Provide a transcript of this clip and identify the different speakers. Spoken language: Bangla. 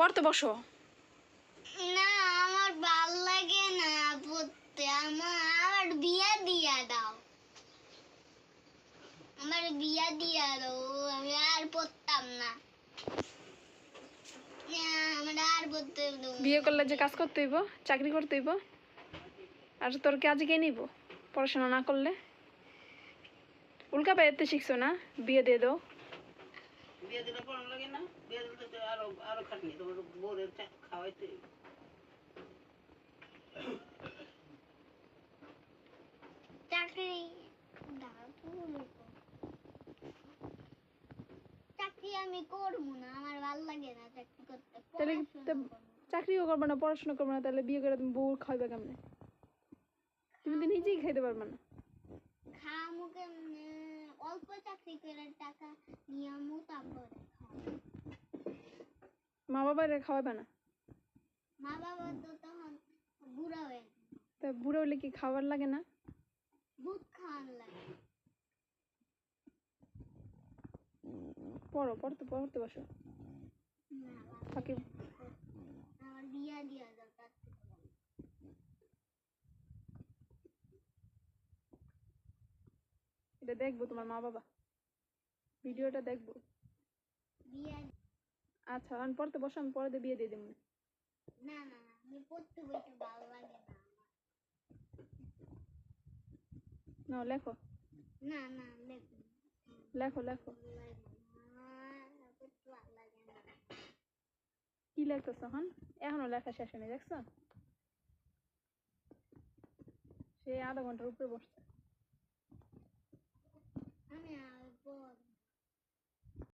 Speaker 1: পড়তে বসো।
Speaker 2: না আমার ভালো লাগে না পড়তে। আমার বিয়া দিয়া দাও। আমার বিয়া দিয়া দাও আমি আর পড়তাম না।
Speaker 1: বিয়ে করলে যে কাজ করতে হইব চাকরি করতে হইব আর তোর কে নিব পড়াশোনা না করলে? উল্কা পাইতে শিখছো না? বিয়ে দিয়ে দাও।
Speaker 3: বিয়ে দিলে পড়ানো লাগে না? বিয়ে দিলে তো আরও আরও খাটনি তোমার বউরের খাওয়াইতে।
Speaker 2: চাকরি দাও তো বলো তো। চাকরি আমি করব না আমার ভালো লাগে না চাকরি করতে
Speaker 1: তাহলে। চাকরিও করবে না পড়াশোনা করবে না তাহলে বিয়ে করে তুমি বউ খাইবে কেমনে? তুমি তো নিজেই খাইতে পারবে না।
Speaker 2: খামু কেমনে? অল্প চাকরি করে টাকা
Speaker 1: মা বাবার খাওয়াবে না?
Speaker 2: মা বাবা তো তখন বুড়া হয়ে।
Speaker 1: তা বুড়ো হলে কি খাবার লাগে না?
Speaker 2: দুধ খাওয়ান লাগে।
Speaker 1: পড়ো পড়তে পড়তে বসো।
Speaker 2: বাবা,
Speaker 1: ফাঁকি
Speaker 2: আমার বিয়া দিয়া ভালো।
Speaker 1: এটা দেখব তোমার মা বাবা ভিডিওটা দেখব।
Speaker 2: বিয়া
Speaker 1: আচ্ছা আমি পড়তে বসো আমি পরে দিয়ে বিয়ে দিয়ে দেবো
Speaker 2: না না না আমি পড়তে বইতে ভালো লাগে না
Speaker 1: না লেখো।
Speaker 2: না না লেখো
Speaker 1: লেখো কি লেখতেছ হন এখনও লেখা শেষ হয়নি দেখছ? সে আধা ঘণ্টার উপরে বসছে।